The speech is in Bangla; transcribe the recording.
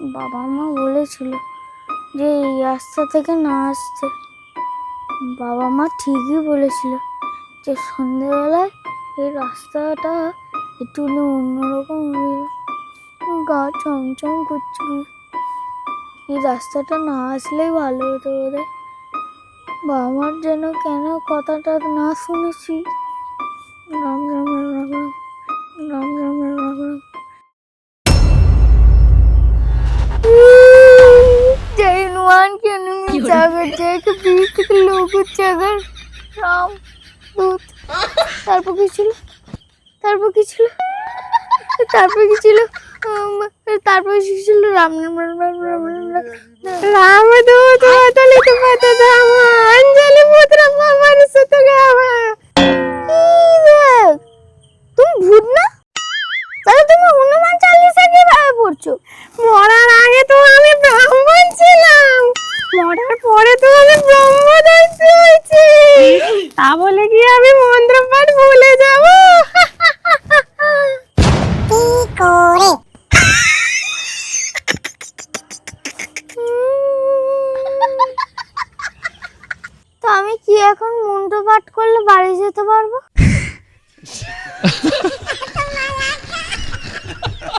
বাবা মা বলেছিল যে এই রাস্তা থেকে না আসতে। বাবা মা ঠিকই বলেছিল যে সন্ধেবেলায় এই রাস্তাটা একটু অন্যরকম। গা চমচম করছে এই রাস্তাটা না আসলেই ভালো হতো বোধহয়। বাবা মার যেন কেন কথাটা না শুনেছি। भगवान के अनुमति जागर जय बीच থেকে লোক জাগার রাম দূত তারপর কি ছিল তারপর কি ছিল তারপর কি তারপর কি ছিল রাম রাম রাম রাম রাম দূত অতলি তো পাতা ধাম অঞ্জলি পুত্র আমার সুত গাওয়া তুমি ভূত না তাহলে তুমি হনুমান চালিসা কীভাবে পড়ছো মরার মরার পরে তো আমি ব্রহ্মদৈত্য হয়েছি। তা বলে কি আমি মন্ত্রপাঠ ভুলে যাব। কি করে? তো আমি কি এখন মন্ত্র পাঠ করলে বাড়ি যেতে পারব?